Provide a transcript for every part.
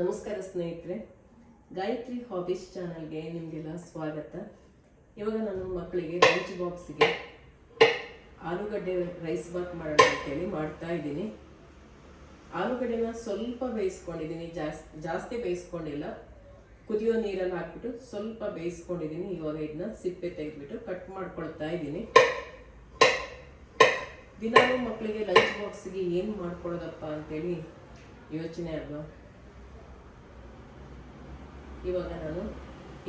ನಮಸ್ಕಾರ ಸ್ನೇಹಿತರೆ, ಗಾಯತ್ರಿ ಹಾಬೀಸ್ ಚಾನಲ್ಗೆ ನಿಮಗೆಲ್ಲ ಸ್ವಾಗತ. ಇವಾಗ ನಾನು ಮಕ್ಕಳಿಗೆ ಲಂಚ್ ಬಾಕ್ಸಿಗೆ ಆಲೂಗಡ್ಡೆ ರೈಸ್ ಬಾತ್ ಮಾಡೋಣ ಅಂತೇಳಿ ಮಾಡ್ತಾ ಇದ್ದೀನಿ. ಆಲೂಗಡ್ಡೆನ ಸ್ವಲ್ಪ ಬೇಯಿಸ್ಕೊಂಡಿದ್ದೀನಿ ಜಾಸ್ತಿ ಜಾಸ್ತಿ ಬೇಯಿಸ್ಕೊಂಡಿಲ್ಲ. ಕುದಿಯೋ ನೀರಲ್ಲಿ ಹಾಕ್ಬಿಟ್ಟು ಸ್ವಲ್ಪ ಬೇಯಿಸ್ಕೊಂಡಿದ್ದೀನಿ. ಇವಾಗ ಇದನ್ನ ಸಿಪ್ಪೆ ತೆಗೆದ್ಬಿಟ್ಟು ಕಟ್ ಮಾಡ್ಕೊಳ್ತಾ ಇದ್ದೀನಿ. ದಿನಾಲೂ ಮಕ್ಕಳಿಗೆ ಲಂಚ್ ಬಾಕ್ಸಿಗೆ ಏನು ಮಾಡ್ಕೊಳ್ಳೋದಪ್ಪ ಅಂತೇಳಿ ಯೋಚನೆ ಅಲ್ವಾ? ಇವಾಗ ನಾನು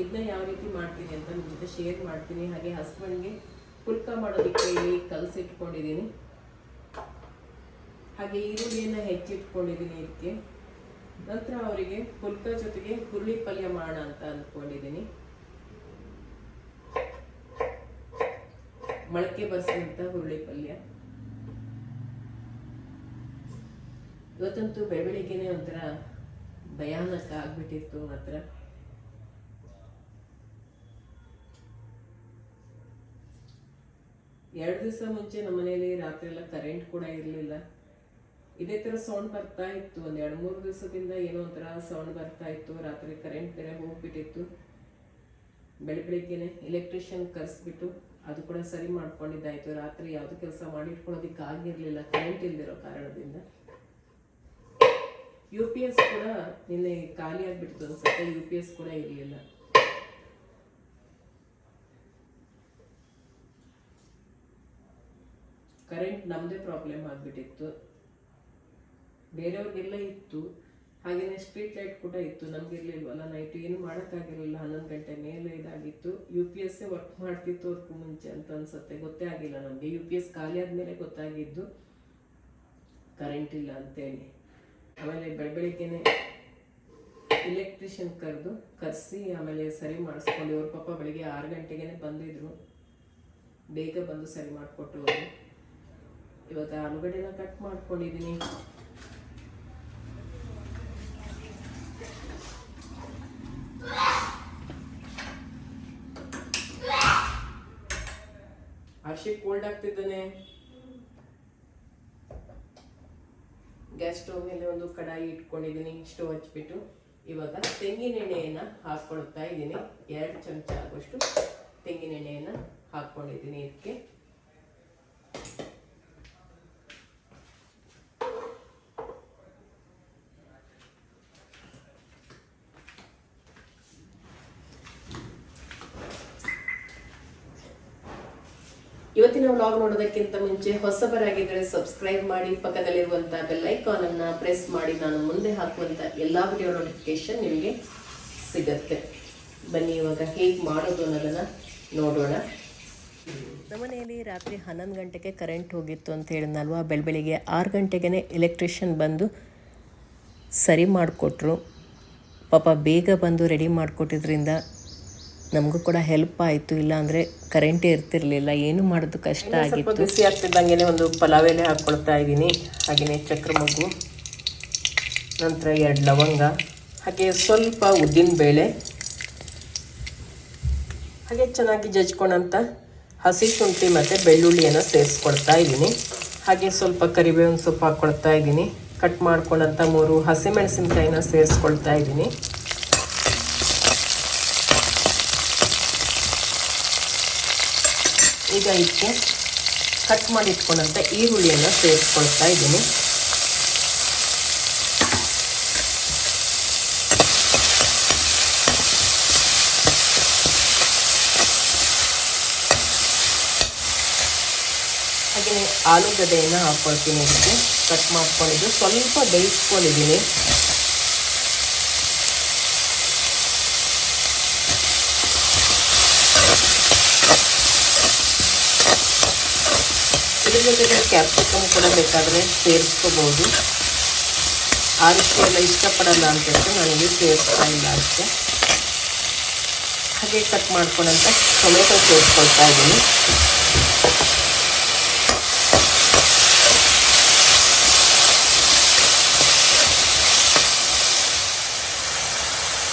ಇದನ್ನ ಯಾವ ರೀತಿ ಮಾಡ್ತೀನಿ ಅಂತ ನಿಮ್ಮ ಜೊತೆ ಶೇರ್ ಮಾಡ್ತೀನಿ. ಹಾಗೆ ಹಸ್ಬೆಂಡ್ಗೆ ಪುಲ್ಕ ಮಾಡೋದಕ್ಕೆ ಇಲ್ಲಿ ಕಲಸಿಟ್ಕೊಂಡಿದ್ದೀನಿ ಹಾಗೆ ಈರುಳ್ಳಿಯನ್ನು ಹೆಚ್ಚಿಟ್ಕೊಂಡಿದ್ದೀನಿ ಇದಕ್ಕೆ. ನಂತರ ಅವರಿಗೆ ಪುಲ್ಕ ಜೊತೆಗೆ ಹುರುಳಿ ಪಲ್ಯ ಮಾಡೋಣ ಅಂತ ಅಂದ್ಕೊಂಡಿದ್ದೀನಿ ಮೊಳಕೆ ಬಸಿದಂಥ ಹುರುಳಿ ಪಲ್ಯ. ಇವತ್ತಂತೂ ಬೆಳಬೆಳಿಗ್ಗೆನೆ ಒಂಥರ ಭಯಾನಕ ಆಗ್ಬಿಟ್ಟಿತ್ತು ಮಾತ್ರ. ಎರಡು ದಿವಸ ಮುಂಚೆ ನಮ್ಮ ಮನೆಯಲ್ಲಿ ರಾತ್ರಿ ಎಲ್ಲ ಕರೆಂಟ್ ಕೂಡ ಇರಲಿಲ್ಲ. ಇದೇ ಥರ ಸೌಂಡ್ ಬರ್ತಾ ಇತ್ತು. ಒಂದು ಎರಡು ಮೂರು ದಿವಸದಿಂದ ಏನೋ ಒಂಥರ ಸೌಂಡ್ ಬರ್ತಾ ಇತ್ತು. ರಾತ್ರಿ ಕರೆಂಟ್ ಬೇರೆ ಹೋಗ್ಬಿಟ್ಟಿತ್ತು. ಬೆಳ ಬೆಳಿಗ್ಗೆನೆ ಎಲೆಕ್ಟ್ರಿಷಿಯನ್ ಕರೆಸ್ಬಿಟ್ಟು ಅದು ಕೂಡ ಸರಿ ಮಾಡ್ಕೊಂಡಿದ್ದಾಯಿತು. ರಾತ್ರಿ ಯಾವುದು ಕೆಲಸ ಮಾಡಿಟ್ಕೊಳೋದಿಕ್ಕೆ ಆಗಿರಲಿಲ್ಲ. ಕರೆಂಟ್ ಇಲ್ದಿರೋ ಕಾರಣದಿಂದ. ಯು ಪಿ ಎಸ್ ಕೂಡ ನಿನ್ನೆ ಖಾಲಿ ಆಗಿಬಿಡ್ತು ಅನ್ಸುತ್ತೆ. ಯು ಪಿ ಎಸ್ ಕೂಡ ಇರಲಿಲ್ಲ. ಕರೆಂಟ್ ನಮ್ಮದೇ ಪ್ರಾಬ್ಲಮ್ ಆಗಿಬಿಟ್ಟಿತ್ತು. ಬೇರೆಯವ್ರಿಗೆಲ್ಲ ಇತ್ತು. ಹಾಗೆಯೇ ಸ್ಟ್ರೀಟ್ ಲೈಟ್ ಕೂಡ ಇತ್ತು. ನಮ್ಗೆ ಇರಲಿಲ್ವಲ್ಲ ನೈಟ್ ಏನು ಮಾಡೋಕ್ಕಾಗಿರಲಿಲ್ಲ. ಹನ್ನೊಂದು ಗಂಟೆ ಮೇಲೆ ಇದಾಗಿತ್ತು. ಯು ಪಿ ಎಸ್ ವರ್ಕ್ ಮಾಡ್ತಿತ್ತು ಅದಕ್ಕೂ ಮುಂಚೆ ಅಂತ ಅನ್ಸುತ್ತೆ. ಗೊತ್ತೇ ಆಗಿಲ್ಲ ನಮಗೆ. ಯು ಪಿ ಎಸ್ ಖಾಲಿ ಆದಮೇಲೆ ಗೊತ್ತಾಗಿದ್ದು ಕರೆಂಟ್ ಇಲ್ಲ ಅಂತೇಳಿ. ಆಮೇಲೆ ಬೆಳ ಬೆಳಿಗ್ಗೆನೆ ಇಲೆಕ್ಟ್ರಿಷಿಯನ್ ಕರೆದು ಕರೆಸಿ ಆಮೇಲೆ ಸರಿ ಮಾಡಿಸ್ಕೊಂಡು ಅವ್ರ ಪಾಪ ಬೆಳಿಗ್ಗೆ ಆರು ಗಂಟೆಗೆ ಬಂದಿದ್ರು. ಬೇಗ ಬಂದು ಸರಿ ಮಾಡಿಕೊಟ್ಟು ಅವರು ಇವಾಗ ಆಲೂಗಡ್ಡೆನ ಕಟ್ ಮಾಡ್ಕೊಂಡಿದ್ದೀನಿ ಹರ್ಷಿ ಕೋಲ್ಡ್ ಆಗ್ತಿದ್ದಾನೆ. ಗ್ಯಾಸ್ ಸ್ಟವ್ ಮೇಲೆ ಒಂದು ಕಡಾಯಿ ಇಟ್ಕೊಂಡಿದ್ದೀನಿ ಸ್ಟೋವ್ ಹಚ್ಬಿಟ್ಟು ಇವಾಗ ತೆಂಗಿನ ಎಣ್ಣೆಯನ್ನು ಹಾಕ್ಕೊಳ್ತಾ ಇದ್ದೀನಿ ಎರಡು ಚಮಚ ಆಗುವಷ್ಟು ತೆಂಗಿನ ಎಣ್ಣೆಯನ್ನು ಹಾಕ್ಕೊಂಡಿದ್ದೀನಿ ಇದಕ್ಕೆ. ಇವತ್ತಿನ ವ್ಲಾಗ್ ನೋಡೋದಕ್ಕಿಂತ ಮುಂಚೆ ಹೊಸಬರಾಗಿದ್ದರೆ ಸಬ್ಸ್ಕ್ರೈಬ್ ಮಾಡಿ ಪಕ್ಕದಲ್ಲಿರುವಂತಹ ಬೆಲ್ ಐಕಾನ್ ಅನ್ನ ಪ್ರೆಸ್ ಮಾಡಿ, ನಾನು ಮುಂದೆ ಹಾಕುವಂತ ಎಲ್ಲಾ ವಿಡಿಯೋ ನೋಟಿಫಿಕೇಶನ್ ನಿಮಗೆ ಸಿಗತ್ತೆ. ಬನ್ನಿ, ಇವಾಗ ಹೇಗೆ ಮಾಡೋದು ಅನ್ನೋದನ್ನ ನೋಡೋಣ. ನಮ್ಮನೆಯಲ್ಲಿ ರಾತ್ರಿ ಹನ್ನೊಂದು ಗಂಟೆಗೆ ಕರೆಂಟ್ ಹೋಗಿತ್ತು ಅಂತ ಹೇಳಿದ್ನಲ್ವಾ? ಬೆಳ ಬೆಳಿಗ್ಗೆ ಆರು ಗಂಟೆಗೆ ಎಲೆಕ್ಟ್ರಿಷಿಯನ್ ಬಂದು ಸರಿ ಮಾಡಿಕೊಟ್ರು. ಪಾಪ ಬೇಗ ಬಂದು ರೆಡಿ ಮಾಡಿಕೊಟ್ಟಿದ್ರಿಂದ ನಮಗೂ ಕೂಡ ಹೆಲ್ಪ್ ಆಯಿತು. ಇಲ್ಲಾಂದರೆ ಕರೆಂಟೇ ಇರ್ತಿರ್ಲಿಲ್ಲ. ಏನು ಮಾಡೋದು ಕಷ್ಟ ಆಗಿತ್ತು. ಬಿಸಿ ಆಗ್ತಿದ್ದಂಗೆ ಒಂದು ಪಲಾವ್ ಎಲೆ ಹಾಕ್ಕೊಳ್ತಾ ಇದ್ದೀನಿ. ಹಾಗೆಯೇ ಚಕ್ರ ಮಗು ನಂತರ ಎರಡು ಲವಂಗ ಹಾಗೆ ಸ್ವಲ್ಪ ಉದ್ದಿನ ಬೇಳೆ ಹಾಗೆ ಚೆನ್ನಾಗಿ ಜಜ್ಕೊಂಡಂಥ ಹಸಿ ಶುಂಠಿ ಮತ್ತು ಬೆಳ್ಳುಳ್ಳಿಯನ್ನು ಸೇರಿಸ್ಕೊಳ್ತಾ ಇದ್ದೀನಿ. ಹಾಗೆ ಸ್ವಲ್ಪ ಕರಿಬೇವಿನ ಸೊಪ್ಪು ಹಾಕ್ಕೊಳ್ತಾ ಇದ್ದೀನಿ. ಕಟ್ ಮಾಡ್ಕೊಂಡಂಥ ಮೂರು ಹಸಿಮೆಣಸಿನ್ಕಾಯಿನ ಸೇರಿಸ್ಕೊಳ್ತಾ ಇದ್ದೀನಿ. ಈಗ ಇದಕ್ಕೆ ಕಟ್ ಮಾಡಿ ಇಟ್ಕೊಂಡಂಥ ಈರುಳ್ಳಿಯನ್ನು ಸೇರಿಸ್ಕೊಳ್ತಾ ಇದ್ದೀನಿ. ಹಾಗೆಯೇ ಆಲೂಗಡ್ಡೆಯನ್ನು ಹಾಕ್ಕೊಳ್ತೀನಿ ಇದಕ್ಕೆ. ಕಟ್ ಮಾಡ್ಕೊಂಡಿದ್ದು. ಸ್ವಲ್ಪ ಬೇಯಿಸ್ಕೊಂಡಿದ್ದೀನಿ. ಜೊತೆಗೆ ಕ್ಯಾಪ್ಸಿಕಮ್ ಕೂಡ ಬೇಕಾದರೆ ಸೇರಿಸ್ಕೋಬೋದು ಆದಷ್ಟು ಎಲ್ಲ ಇಷ್ಟಪಡಲ್ಲ ಅಂತ ಹೇಳ್ಬಿಟ್ಟು ನನಗೆ ಸೇರಿಸ್ತಾ ಇಲ್ಲ ಅಷ್ಟೆ. ಹಾಗೆ ಕಟ್ ಮಾಡ್ಕೊಂಡಂತ ಟೊಮೆಟೊ ಸೇರಿಸ್ಕೊಳ್ತಾ ಇದ್ದೀನಿ.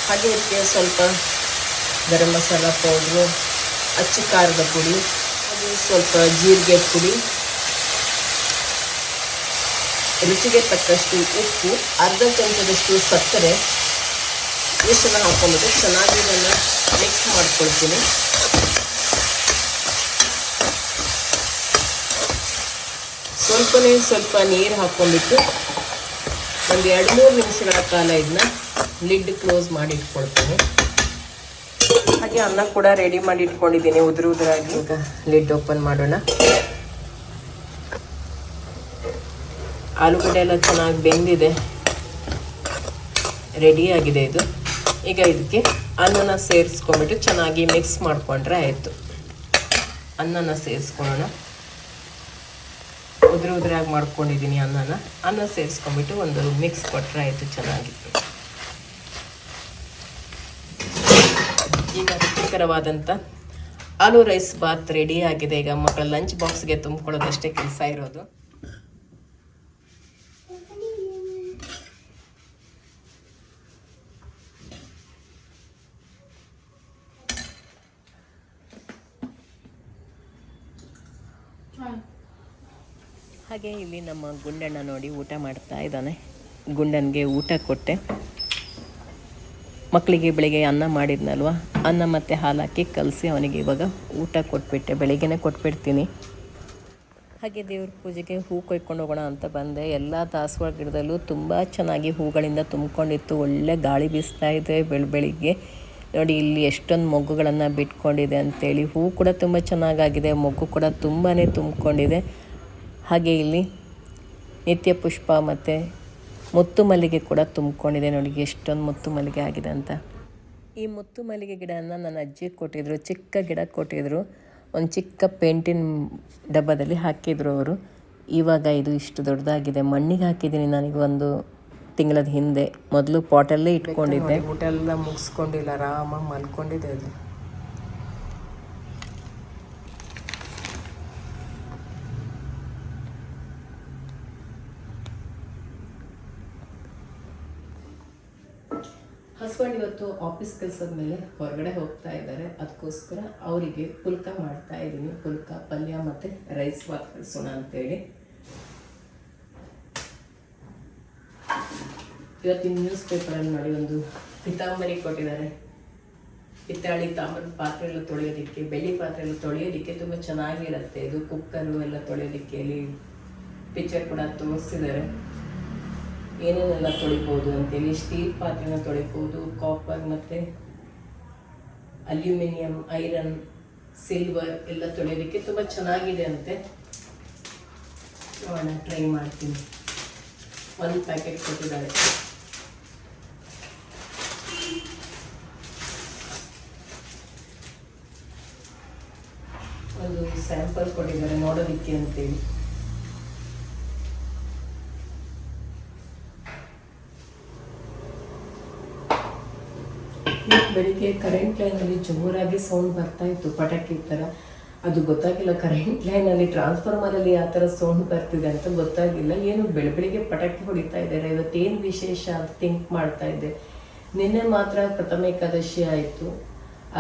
ಹಾಗೆ ಇದಕ್ಕೆ ಸ್ವಲ್ಪ ಗರಂ ಮಸಾಲ ಪೌಡ್ರು ಅಚ್ಚು ಖಾರದ ಪುಡಿ, ಹಾಗೆ ಸ್ವಲ್ಪ ಜೀರಿಗೆ ಪುಡಿ. ರುಚಿಗೆ ತಕ್ಕಷ್ಟು ಉಪ್ಪು, ಅರ್ಧ ಚಮಚದಷ್ಟು ಸಕ್ಕರೆ, ಇಷ್ಟನ್ನು ಹಾಕೊಂಡ್ಬಿಟ್ಟು ಚೆನ್ನಾಗಿ ಇದನ್ನು ಮಿಕ್ಸ್ ಮಾಡ್ಕೊಳ್ತೀನಿ. ಸ್ವಲ್ಪನೇ ಸ್ವಲ್ಪ ನೀರು ಹಾಕ್ಕೊಂಡ್ಬಿಟ್ಟು ಒಂದು ಎರಡು ಮೂರು ನಿಮಿಷಗಳ ಕಾಲ ಇದನ್ನ ಲಿಡ್ ಕ್ಲೋಸ್ ಮಾಡಿ ಇಟ್ಕೊಳ್ತೀನಿ. ಹಾಗೆ ಅನ್ನ ಕೂಡ ರೆಡಿ ಮಾಡಿ ಇಟ್ಕೊಂಡಿದ್ದೀನಿ ಉದುರು ಉದುರಾಗಿ. ಈಗ ಲಿಡ್ ಓಪನ್ ಮಾಡೋಣ. ಆಲೂಗಡ್ಡೆ ಎಲ್ಲ ಚೆನ್ನಾಗಿ ಬೆಂದಿದೆ. ರೆಡಿ ಆಗಿದೆ ಇದು. ಈಗ ಇದಕ್ಕೆ ಅನ್ನನ ಸೇರಿಸ್ಕೊಂಡ್ಬಿಟ್ಟು ಚೆನ್ನಾಗಿ ಮಿಕ್ಸ್ ಮಾಡಿಕೊಂಡ್ರೆ ಆಯಿತು. ಅನ್ನನ ಸೇರಿಸ್ಕೊಳ್ಳೋಣ. ಉದುರು ಉದುರಾಗಿ ಮಾಡ್ಕೊಂಡಿದ್ದೀನಿ ಅನ್ನನ. ಅನ್ನ ಸೇರಿಸ್ಕೊಂಡ್ಬಿಟ್ಟು ಒಂದು ಮಿಕ್ಸ್ ಕೊಟ್ಟರೆ ಆಯಿತು ಚೆನ್ನಾಗಿ. ಈಗ ರುಚಿಕರವಾದಂಥ ಆಲೂ ರೈಸ್ ಬಾತ್ ರೆಡಿ ಆಗಿದೆ. ಈಗ ಮಕ್ಕಳ ಲಂಚ್ ಬಾಕ್ಸ್ಗೆ ತುಂಬಿಕೊಳ್ಳೋದಷ್ಟೇ ಕೆಲಸ ಇರೋದು. ಹಾಗೆ ಇಲ್ಲಿ ನಮ್ಮ ಗುಂಡಣ್ಣ ನೋಡಿ ಊಟ ಮಾಡ್ತಾ ಇದ್ದಾನೆ. ಗುಂಡನಿಗೆ ಊಟ ಕೊಟ್ಟೆ. ಮಕ್ಕಳಿಗೆ ಬೆಳಿಗ್ಗೆ ಅನ್ನ ಮಾಡಿದ್ನಲ್ವ? ಅನ್ನ ಮತ್ತು ಹಾಲು ಕಲಸಿ ಅವನಿಗೆ ಇವಾಗ ಊಟ ಕೊಟ್ಬಿಟ್ಟೆ. ಬೆಳಿಗ್ಗೆನೇ ಕೊಟ್ಬಿಡ್ತೀನಿ. ಹಾಗೆ ದೇವ್ರ ಪೂಜೆಗೆ ಹೂ ಕೊಯ್ಕೊಂಡು ಹೋಗೋಣ ಅಂತ ಬಂದೆ. ಎಲ್ಲ ದಾಸವಾಳ ಗಿಡದಲ್ಲೂ ತುಂಬ ಚೆನ್ನಾಗಿ ಹೂಗಳಿಂದ ತುಂಬಿಕೊಂಡಿತ್ತು. ಒಳ್ಳೆ ಗಾಳಿ ಬೀಸ್ತಾ ಇದೆ ಬೆಳ, ಬೆಳಿಗ್ಗೆ. ನೋಡಿ, ಇಲ್ಲಿ ಎಷ್ಟೊಂದು ಮೊಗ್ಗುಗಳನ್ನು ಬಿಟ್ಕೊಂಡಿದೆ ಅಂತೇಳಿ. ಹೂ ಕೂಡ ತುಂಬ ಚೆನ್ನಾಗಾಗಿದೆ. ಮೊಗ್ಗು ಕೂಡ ತುಂಬಾ ತುಂಬಿಕೊಂಡಿದೆ. ಹಾಗೆ ಇಲ್ಲಿ ನಿತ್ಯ ಪುಷ್ಪ ಮತ್ತು ಮುತ್ತು ಮಲ್ಲಿಗೆ ಕೂಡ ತುಂಬಿಕೊಂಡಿದೆ ನೋಡಿ ಎಷ್ಟೊಂದು ಮುತ್ತು ಮಲ್ಲಿಗೆ ಆಗಿದೆ ಅಂತ. ಈ ಮುತ್ತು ಮಲ್ಲಿಗೆ ಗಿಡನ ನನ್ನ ಅಜ್ಜಿ ಕೊಟ್ಟಿದ್ದರು ಚಿಕ್ಕ ಗಿಡ ಕೊಟ್ಟಿದ್ದರು ಒಂದು ಚಿಕ್ಕ ಪೇಂಟಿನ ಡಬ್ಬದಲ್ಲಿ ಹಾಕಿದ್ರು ಅವರು. ಇವಾಗ ಇದು ಇಷ್ಟು ದೊಡ್ಡದಾಗಿದೆ. ಮಣ್ಣಿಗೆ ಹಾಕಿದ್ದೀನಿ ನನಗೆ ಒಂದು ತಿಂಗಳದ ಹಿಂದೆ. ಮೊದಲು ಪಾಟಲ್ಲೇ ಇಟ್ಕೊಂಡಿದ್ದೆ. ಊಟ ಎಲ್ಲ ಮುಗಿಸ್ಕೊಂಡಿಲ್ಲ, ಆರಾಮಾಗಿ ಮಲ್ಕೊಂಡಿದ್ದೆ ಅದು ಹಸ್ಬೆಂಡ್ ಇವತ್ತು ಆಫೀಸ್ ಕೆಲಸದ ಮೇಲೆ ಹೊರಗಡೆ ಹೋಗ್ತಾ ಇದ್ದಾರೆ. ಅದಕ್ಕೋಸ್ಕರ ಅವರಿಗೆ ಪುಲ್ಕ ಮಾಡ್ತಾ ಇದ್ದೀನಿ. ಪುಲ್ಕ, ಪಲ್ಯ ಮತ್ತು ರೈಸ್ ಬಾತ್ ಕಳಿಸೋಣ ಅಂತೇಳಿ. ಇವತ್ತಿನ ನ್ಯೂಸ್ ಪೇಪರಲ್ಲಿ ನೋಡಿ ಒಂದು ಪಿತಾಂಬರಿ ಕೊಟ್ಟಿದ್ದಾರೆ. ಹಿತ್ತಾಳಿ ತಾಮ್ರದ ಪಾತ್ರೆ ಎಲ್ಲ ತೊಳೆಯೋದಕ್ಕೆ, ಬೆಳ್ಳಿ ಪಾತ್ರೆ ತೊಳೆಯೋದಕ್ಕೆ ತುಂಬ ಚೆನ್ನಾಗಿರುತ್ತೆ. ಇದು ಕುಕ್ಕರು ಎಲ್ಲ ತೊಳೆಯೋದಕ್ಕೆ ಇಲ್ಲಿ ಪಿಕ್ಚರ್ ಕೂಡ ತೋರಿಸಿದ್ದಾರೆ. ಏನೇನೆಲ್ಲ ತೊಳಿಬೋದು ಅಂತೇಳಿ ಸ್ಟೀಲ್ ಪಾತ್ರೆನ ತೊಳಿಬೋದು ಕಾಪರ್ ಮತ್ತು ಅಲ್ಯೂಮಿನಿಯಂ ಐರನ್ ಸಿಲ್ವರ್ ಎಲ್ಲ ತೊಳೆಯೋದಕ್ಕೆ ತುಂಬ ಚೆನ್ನಾಗಿದೆ ಅಂತೆ. ನೋಡೋಣ ಟ್ರೈ ಮಾಡ್ತೀನಿ. ಒಂದು ಪ್ಯಾಕೆಟ್ ಕೊಟ್ಟಿದ್ದಾರೆ. ಒಂದು ಸ್ಯಾಂಪಲ್ ಕೊಟ್ಟಿದ್ದಾರೆ ನೋಡೋದಕ್ಕೆ ಅಂತೇಳಿ. ಬೆಳಿಗ್ಗೆ ಕರೆಂಟ್ ಲೈನಲ್ಲಿ ಜೋರಾಗಿ ಸೌಂಡ್ ಬರ್ತಾ ಇತ್ತು, ಪಟಾಕಿ ಥರ ಅದು ಗೊತ್ತಾಗಿಲ್ಲ ಕರೆಂಟ್ ಲೈನಲ್ಲಿ ಟ್ರಾನ್ಸ್ಫಾರ್ಮರಲ್ಲಿ ಆ ಥರ ಸೌಂಡ್ ಬರ್ತಿದೆ ಅಂತ ಗೊತ್ತಾಗಿಲ್ಲ. ಏನು ಬೆಳ, ಬೆಳಿಗ್ಗೆ ಪಟಾಕಿ ಹೊಡಿತಾ ಇದ್ದಾರೆ. ಇವತ್ತೇನು ವಿಶೇಷ ಅಂತ ಥಿಂಕ್ ಮಾಡ್ತಾ ಇದ್ದೆ. ನಿನ್ನೆ ಮಾತ್ರ ಪ್ರಥಮ ಏಕಾದಶಿ ಆಯಿತು.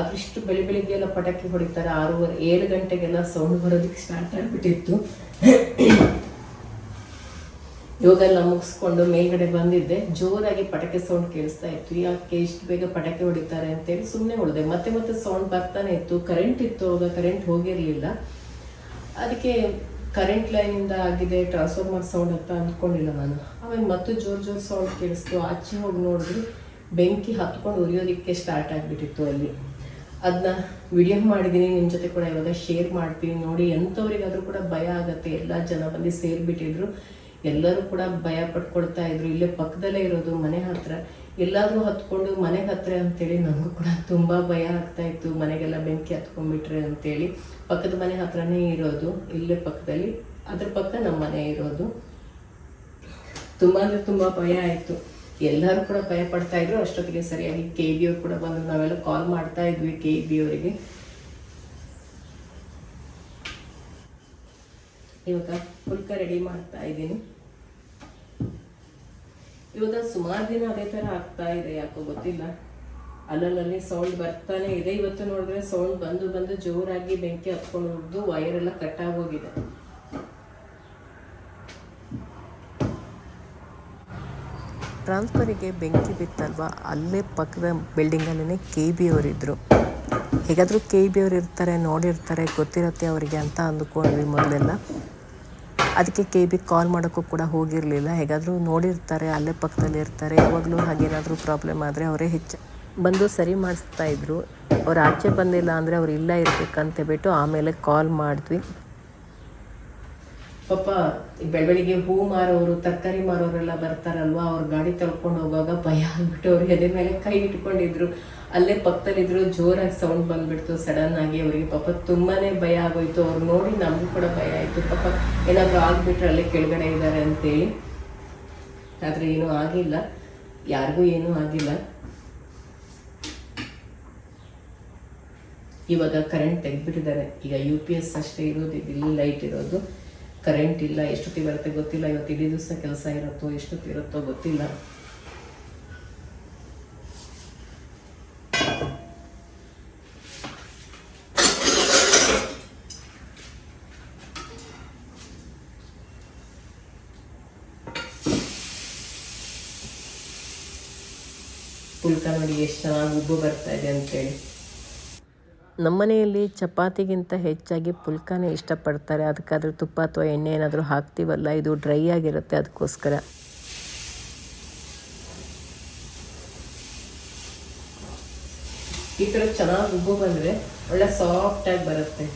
ಅದಿಷ್ಟು ಬೆಳಿ ಬೆಳಿಗ್ಗೆ ಎಲ್ಲ ಪಟಾಕಿ ಹೊಡಿತಾರೆ. ಆರೂವರೆ, ಏಳು ಗಂಟೆಗೆಲ್ಲ ಸೌಂಡ್ ಬರೋದಕ್ಕೆ ಸ್ಟಾರ್ಟ್ ಆಗಿಬಿಟ್ಟಿತ್ತು. ಯೋಗ ಎಲ್ಲ ಮುಗಿಸ್ಕೊಂಡು ಮೇಲ್ಗಡೆ ಬಂದಿದ್ದೆ. ಜೋರಾಗಿ ಪಟಾಕಿ ಸೌಂಡ್ ಕೇಳಿಸ್ತಾ ಇತ್ತು. ಯಾಕೆ ಇಷ್ಟು ಬೇಗ ಪಟಾಕಿ ಹೊಡಿತಾರೆ? ಅಂತೇಳಿ ಸುಮ್ಮನೆ ಉಳಿದೆ ಮತ್ತೆ ಮತ್ತೆ ಸೌಂಡ್ ಬರ್ತಾನೆ ಇತ್ತು. ಕರೆಂಟ್ ಇತ್ತು ಅವಾಗ. ಕರೆಂಟ್ ಹೋಗಿರಲಿಲ್ಲ. ಅದಕ್ಕೆ ಕರೆಂಟ್ ಲೈನಿಂದ ಆಗಿದೆ. ಟ್ರಾನ್ಸ್ಫಾರ್ಮರ್ ಸೌಂಡ್ ಅಂತ ಅಂದ್ಕೊಂಡಿಲ್ಲ ನಾನು. ಆಮೇಲೆ ಮತ್ತೆ ಜೋರು ಜೋರು ಸೌಂಡ್ ಕೇಳಿಸ್ತು. ಆಚೆ ಹೋಗಿ ನೋಡಿದ್ರು ಬೆಂಕಿ ಹತ್ಕೊಂಡು ಉರಿಯೋದಕ್ಕೆ ಸ್ಟಾರ್ಟ್ ಆಗಿಬಿಟ್ಟಿತ್ತು ಅಲ್ಲಿ. ಅದನ್ನ ವಿಡಿಯೋ ಮಾಡಿದ್ದೀನಿ ನಿಮ್ಮ ಜೊತೆ ಕೂಡ ಇವಾಗ ಶೇರ್ ಮಾಡ್ತೀನಿ. ನೋಡಿ, ಎಂಥವ್ರಿಗಾದರೂ ಕೂಡ ಭಯ ಆಗತ್ತೆ. ಎಲ್ಲ ಜನ ಬಂದು ಸೇರಿಬಿಟ್ಟಿದ್ರು. ಎಲ್ಲರೂ ಕೂಡ ಭಯ ಪಡ್ಕೊಳ್ತಾ ಇದ್ರು. ಇಲ್ಲೇ ಪಕ್ಕದಲ್ಲೇ ಇರೋದು, ಮನೆ ಹತ್ರ. ಎಲ್ಲಾದ್ರೂ ಹತ್ಕೊಂಡು ಮನೆ ಹತ್ರ ಅಂತೇಳಿ ನನಗೂ ಕೂಡ ತುಂಬ ಭಯ ಆಗ್ತಾ ಇತ್ತು. ಮನೆಗೆಲ್ಲ ಬೆಂಕಿ ಹತ್ಕೊಂಡ್ಬಿಟ್ರೆ ಅಂತೇಳಿ. ಪಕ್ಕದ ಮನೆ ಹತ್ರನೇ ಇರೋದು, ಇಲ್ಲೇ ಪಕ್ಕದಲ್ಲಿ. ಅದ್ರ ಪಕ್ಕ ನಮ್ಮ ಮನೆ ಇರೋದು. ತುಂಬ ಅಂದರೆ ತುಂಬ ಭಯ ಆಯಿತು. ಎಲ್ಲರೂ ಕೂಡ ಭಯ ಪಡ್ತಾ ಇದ್ರು. ಅಷ್ಟೊತ್ತಿಗೆ ಸರಿಯಾಗಿ ಕೆ ಬಿ ಅವ್ರು ಕೂಡ ಬಂದು ನಾವೆಲ್ಲ ಕಾಲ್ ಮಾಡ್ತಾ ಇದ್ವಿ ಕೆ ಬಿ ಅವರಿಗೆ. ಇವಾಗ ಪುಲ್ಕ ರೆಡಿ ಮಾಡ್ತಾ ಇದ್ದೀನಿ. ಇವಾಗ ಸುಮಾರು ದಿನ ಅದೇ ಥರ ಆಗ್ತಾ ಇದೆ, ಯಾಕೋ ಗೊತ್ತಿಲ್ಲ. ಅಲ್ಲಲ್ಲಿ ಸೌಂಡ್ ಬರ್ತಾನೆ ಇದೆ. ಇವತ್ತು ನೋಡಿದ್ರೆ ಸೌಂಡ್ ಬಂದು ಬಂದು ಜೋರಾಗಿ ಬೆಂಕಿ ಹತ್ಕೊಂಡು ವೈರ್ ಎಲ್ಲ ಕಟ್ ಆಗೋಗಿದೆ ಟ್ರಾನ್ಸ್ಫರಿಗೆ ಬೆಂಕಿ ಬಿತ್ತಲ್ವಾ? ಅಲ್ಲೇ ಪಕ್ಕದ ಬಿಲ್ಡಿಂಗಲ್ಲೇ ಕೆ ಬಿ ಅವರಿದ್ದರು ಹೇಗಾದರೂ ಕೆ ಬಿ ಅವ್ರು ಇರ್ತಾರೆ, ನೋಡಿರ್ತಾರೆ, ಗೊತ್ತಿರತ್ತೆ ಅವರಿಗೆ ಅಂತ ಅಂದ್ಕೊಂಡ್ವಿ ಮೊದಲೆಲ್ಲ. ಅದಕ್ಕೆ ಕೆ ಬಿ ಕಾಲ್ ಮಾಡೋಕ್ಕೂ ಕೂಡ ಹೋಗಿರಲಿಲ್ಲ. ಹೇಗಾದರೂ ನೋಡಿರ್ತಾರೆ, ಅಲ್ಲೇ ಪಕ್ಕದಲ್ಲಿ ಇರ್ತಾರೆ. ಯಾವಾಗಲೂ ಹಾಗೇನಾದರೂ ಪ್ರಾಬ್ಲಮ್ ಆದರೆ ಅವರೇ ಹೆಚ್ಚು ಬಂದು ಸರಿ ಮಾಡಿಸ್ತಾ ಇದ್ರು. ಅವ್ರು ಆಚೆ ಬಂದಿಲ್ಲ ಅಂದರೆ ಅವ್ರು ಇಲ್ಲ ಇರಬೇಕಂತ ಬಿಟ್ಟು ಆಮೇಲೆ ಕಾಲ್ ಮಾಡಿದ್ವಿ. ಪಾಪ ಈ ಬೆಳವಣಿಗೆ ಹೂ ಮಾರೋರು, ತರಕಾರಿ ಮಾರೋರೆಲ್ಲ ಬರ್ತಾರಲ್ವ? ಅವ್ರ ಗಾಡಿ ತಳ್ಕೊಂಡು ಹೋಗುವಾಗ ಭಯ ಆಗ್ಬಿಟ್ಟು ಅವ್ರು ಎದೆ ಮೇಲೆ ಕೈ ಇಟ್ಕೊಂಡಿದ್ರು. ಅಲ್ಲೇ ಪಕ್ಕದಲ್ಲಿದ್ರು ಜೋರಾಗಿ ಸೌಂಡ್ ಬಂದ್ಬಿಡ್ತು. ಸಡನ್ ಆಗಿ ಅವರಿಗೆ ಪಾಪ ತುಂಬಾನೇ ಭಯ ಆಗೋಯ್ತು. ಅವ್ರು ನೋಡಿ ನಮಗೂ ಕೂಡ ಭಯ ಆಯ್ತು. ಪಾಪ ಏನಾದರೂ ಆಗ್ಬಿಟ್ರೆ ಅಲ್ಲೇ ಕೆಳಗಡೆ ಇದ್ದಾರೆ ಅಂತೇಳಿ. ಆದ್ರೆ ಏನೂ ಆಗಿಲ್ಲ. ಯಾರಿಗೂ ಏನೂ ಆಗಿಲ್ಲ. ಇವಾಗ ಕರೆಂಟ್ ತೆಗ್ದ್ಬಿಟ್ಟಿದ್ದಾರೆ. ಈಗ ಯು ಪಿ ಎಸ್ ಅಷ್ಟೇ ಇರೋದು ಇಲ್ಲಿ ಲೈಟ್ ಇರೋದು. ಕರೆಂಟ್ ಇಲ್ಲ, ಎಷ್ಟೊತ್ತಿಗೆ ಬರುತ್ತೆ ಗೊತ್ತಿಲ್ಲ. ಇವತ್ತು ಇಡೀ ದಿವಸ ಕೆಲಸ ಇರುತ್ತೋ ಎಷ್ಟೊತ್ತಿರುತ್ತೋ ಗೊತ್ತಿಲ್ಲ. ಪುಲ್ಕ ನೋಡಿ ಎಷ್ಟು ಚೆನ್ನಾಗಿ ಉಬ್ಬು ಬರ್ತಾ ಇದೆ ಅಂತೇಳಿ. ನಮ್ಮನೆಯಲ್ಲಿ ಚಪಾತಿಗಿಂತ ಹೆಚ್ಚಾಗಿ ಪುಲ್ಕಾನೇ ಇಷ್ಟಪಡ್ತಾರೆ. ಅದಕ್ಕಾದ್ರೆ ತುಪ್ಪ ಅಥವಾ ಎಣ್ಣೆ ಏನಾದರೂ ಹಾಕ್ತೀವಲ್ಲ ಇದು ಡ್ರೈ ಆಗಿರುತ್ತೆ ಅದಕ್ಕೋಸ್ಕರ. ಈ ಥರ ಚೆನ್ನಾಗಿ ಉಬ್ಬು ಬಂದರೆ ಒಳ್ಳೆ ಸಾಫ್ಟಾಗಿ ಬರುತ್ತೆ.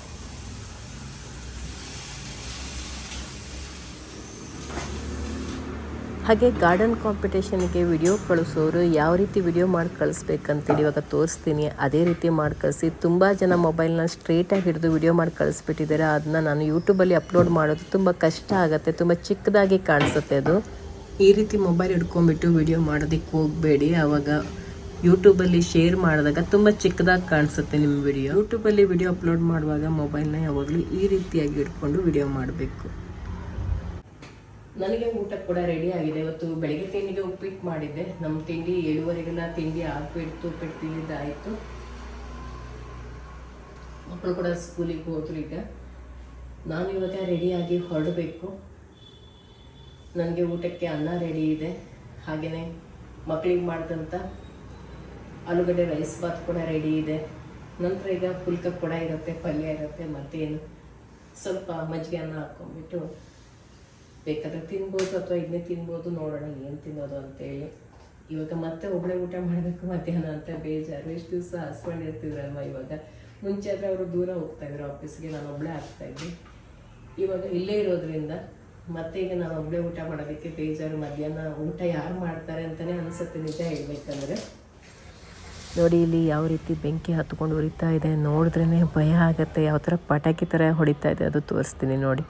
ಹಾಗೆ ಗಾರ್ಡನ್ ಕಾಂಪಿಟೇಷನ್ಗೆ ವಿಡಿಯೋ ಕಳಿಸೋರು ಯಾವ ರೀತಿ ವಿಡಿಯೋ ಮಾಡಿ ಕಳಿಸ್ಬೇಕಂತೇಳಿ ಇವಾಗ ತೋರಿಸ್ತೀನಿ. ಅದೇ ರೀತಿ ಮಾಡಿ ಕಳಿಸಿ. ತುಂಬ ಜನ ಮೊಬೈಲ್ನ ಸ್ಟ್ರೇಟಾಗಿ ಹಿಡಿದು ವಿಡಿಯೋ ಮಾಡಿ ಕಳಿಸ್ಬಿಟ್ಟಿದ್ದಾರೆ. ಅದನ್ನ ನಾನು ಯೂಟ್ಯೂಬಲ್ಲಿ ಅಪ್ಲೋಡ್ ಮಾಡೋದು ತುಂಬ ಕಷ್ಟ ಆಗುತ್ತೆ. ತುಂಬ ಚಿಕ್ಕದಾಗಿ ಕಾಣಿಸುತ್ತೆ ಅದು. ಈ ರೀತಿ ಮೊಬೈಲ್ ಹಿಡ್ಕೊಂಬಿಟ್ಟು ವಿಡಿಯೋ ಮಾಡೋದಕ್ಕೆ ಹೋಗಬೇಡಿ. ಆವಾಗ ಯೂಟ್ಯೂಬಲ್ಲಿ ಶೇರ್ ಮಾಡಿದಾಗ ತುಂಬ ಚಿಕ್ಕದಾಗಿ ಕಾಣಿಸುತ್ತೆ ನಿಮ್ಮ ವಿಡಿಯೋ. ಯೂಟ್ಯೂಬಲ್ಲಿ ವಿಡಿಯೋ ಅಪ್ಲೋಡ್ ಮಾಡುವಾಗ ಮೊಬೈಲ್ನ ಯಾವಾಗಲೂ ಈ ರೀತಿಯಾಗಿ ಹಿಡ್ಕೊಂಡು ವಿಡಿಯೋ ಮಾಡಬೇಕು. ನನಗೆ ಊಟ ಕೂಡ ರೆಡಿ ಆಗಿದೆ. ಇವತ್ತು ಬೆಳಿಗ್ಗೆ ತಿಂಡಿಗೆ ಉಪ್ಪಿಟ್ಟು ಮಾಡಿದ್ದೆ. ನಮ್ಮ ತಿಂಡಿ ಏಳುವರೆಗೆಲ್ಲ ತಿಂಡಿ ಆಗ್ಬಿಡ್ತು, ಉಪ್ಪಿಟ್ಟು ತಿಂದಿದ್ದಾಯಿತು ಮಕ್ಕಳು ಕೂಡ ಸ್ಕೂಲಿಗೆ ಹೋದ್ರು ಈಗ. ನಾನು ಇವಾಗ ರೆಡಿಯಾಗಿ ಹೊರಡಬೇಕು. ನನಗೆ ಊಟಕ್ಕೆ ಅನ್ನ ರೆಡಿ ಇದೆ. ಹಾಗೆಯೇ ಮಕ್ಕಳಿಗೆ ಮಾಡಿದಂಥ ಆಲೂಗಡ್ಡೆ ರೈಸ್ ಬಾತ್ ಕೂಡ ರೆಡಿ ಇದೆ. ನಂತರ ಈಗ ಪುಲ್ಕ ಕೂಡ ಇರುತ್ತೆ, ಪಲ್ಯ ಇರುತ್ತೆ, ಮತ್ತೇನು? ಸ್ವಲ್ಪ ಮಜ್ಜಿಗೆ ಅನ್ನ ಹಾಕ್ಕೊಂಡ್ಬಿಟ್ಟು ಬೇಕಾದ್ರೆ ತಿನ್ಬೋದು ಅಥವಾ ಇದನ್ನೇ ತಿನ್ಬೋದು ನೋಡೋಣ, ಏನು ತಿನ್ನೋದು ಅಂತೇಳಿ. ಇವಾಗ ಮತ್ತೆ ಒಬ್ಬಳೆ ಊಟ ಮಾಡಬೇಕು ಮಧ್ಯಾಹ್ನ ಅಂತ ಬೇಜಾರು. ಎಷ್ಟು ದಿವಸ ಹಸ್ಬೆಂಡ್ ಇರ್ತಿದ್ರಲ್ವ ಇವಾಗ? ಮುಂಚೆ ಆದರೆ ಅವರು ದೂರ ಹೋಗ್ತಾ ಇದ್ರು ಆಫೀಸ್ಗೆ, ನಾನು ಒಬ್ಬಳೇ ಆಗ್ತಾ ಇದ್ದೆ. ಇವಾಗ ಇಲ್ಲೇ ಇರೋದ್ರಿಂದ ಮತ್ತೆ ಈಗ ನಾನು ಒಬ್ಬಳೇ ಊಟ ಮಾಡೋದಕ್ಕೆ ಬೇಜಾರು, ಮಧ್ಯಾಹ್ನ ಊಟ ಯಾರು ಮಾಡ್ತಾರೆ ಅಂತಲೇ ಅನಿಸುತ್ತೆ ನಿಜ ಹೇಳ್ಬೇಕಂದ್ರೆ. ನೋಡಿ, ಇಲ್ಲಿ ಯಾವ ರೀತಿ ಬೆಂಕಿ ಹತ್ಕೊಂಡು ಉರಿತಾ ಇದೆ ನೋಡಿದ್ರೇ ಭಯ ಆಗುತ್ತೆ. ಯಾವ ಥರ ಪಟಾಕಿ ಥರ ಹೊಡಿತಾ ಇದೆ ಅದು ತೋರಿಸ್ತೀನಿ ನೋಡಿ.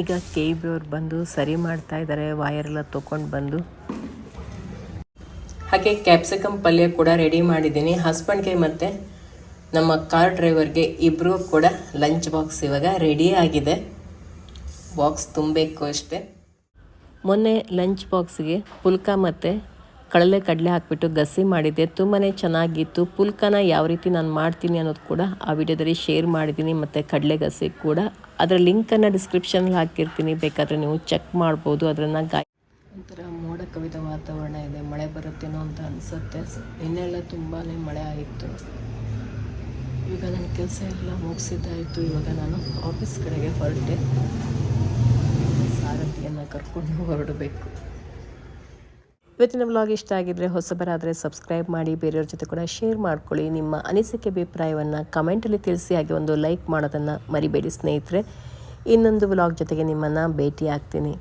ಈಗ ಕೆ ಬಿ ಅವ್ರು ಬಂದು ಸರಿ ಮಾಡ್ತಾ ಇದ್ದಾರೆ ವಾಯರೆಲ್ಲ ತೊಗೊಂಡು ಬಂದು. ಹಾಗೆ ಕ್ಯಾಪ್ಸಿಕಮ್ ಪಲ್ಯ ಕೂಡ ರೆಡಿ ಮಾಡಿದ್ದೀನಿ. ಹಸ್ಬೆಂಡ್ಗೆ ಮತ್ತು ನಮ್ಮ ಕಾರ್ ಡ್ರೈವರ್ಗೆ ಇಬ್ಬರು ಕೂಡ ಲಂಚ್ ಬಾಕ್ಸ್ ಇವಾಗ ರೆಡಿ ಆಗಿದೆ. ಬಾಕ್ಸ್ ತುಂಬಬೇಕು ಅಷ್ಟೇ. ಮೊನ್ನೆ ಲಂಚ್ ಬಾಕ್ಸ್ಗೆ ಪುಲ್ಕ ಮತ್ತು ಕಡಲೆ ಕಡಲೆ ಹಾಕಿಬಿಟ್ಟು ಗಸಿ ಮಾಡಿದ್ದೆ. ತುಂಬಾ ಚೆನ್ನಾಗಿತ್ತು. ಪುಲ್ಕನ ಯಾವ ರೀತಿ ನಾನು ಮಾಡ್ತೀನಿ ಅನ್ನೋದು ಕೂಡ ಆ ವಿಡಿಯೋದಲ್ಲಿ ಶೇರ್ ಮಾಡಿದ್ದೀನಿ. ಮತ್ತು ಕಡಲೆ ಗಸಿ ಕೂಡ ಅದರ ಲಿಂಕನ್ನು ಡಿಸ್ಕ್ರಿಪ್ಷನಲ್ಲಿ ಹಾಕಿರ್ತೀನಿ. ಬೇಕಾದರೆ ನೀವು ಚೆಕ್ ಮಾಡ್ಬೋದು. ಅದನ್ನು ಗಾಯ ಒಂಥರ ಮೋಡ ಕವಿದ ವಾತಾವರಣ ಇದೆ. ಮಳೆ ಬರುತ್ತೇನೋ ಅಂತ ಅನಿಸುತ್ತೆ. ನಿನ್ನೆಲ್ಲ ತುಂಬಾ ಮಳೆ ಆಯಿತು. ಈಗ ನನ್ನ ಕೆಲಸ ಎಲ್ಲ ಮುಗಿಸಿದ್ದಾಯಿತು. ಇವಾಗ ನಾನು ಆಫೀಸ್ ಕಡೆಗೆ ಹೊರಟೆ. ಸಾರಥಿಯನ್ನು ಕರ್ಕೊಂಡು ಹೊರಡಬೇಕು. ಇವತ್ತಿನ ವ್ಲಾಗ್ ಇಷ್ಟ ಆಗಿದ್ರೆ ಹೊಸಬರಾದರೆ ಸಬ್ಸ್ಕ್ರೈಬ್ ಮಾಡಿ, ಬೇರೆಯವ್ರ ಜೊತೆ ಕೂಡ ಶೇರ್ ಮಾಡ್ಕೊಳ್ಳಿ. ನಿಮ್ಮ ಅನಿಸಿಕೆ, ಅಭಿಪ್ರಾಯವನ್ನು ಕಮೆಂಟಲ್ಲಿ ತಿಳಿಸಿ, ಹಾಗೆ ಒಂದು ಲೈಕ್ ಮಾಡೋದನ್ನು ಮರಿಬೇಡಿ ಸ್ನೇಹಿತರೆ. ಇನ್ನೊಂದು ವ್ಲಾಗ್ ಜೊತೆಗೆ ನಿಮ್ಮನ್ನು ಭೇಟಿ ಆಗ್ತೀನಿ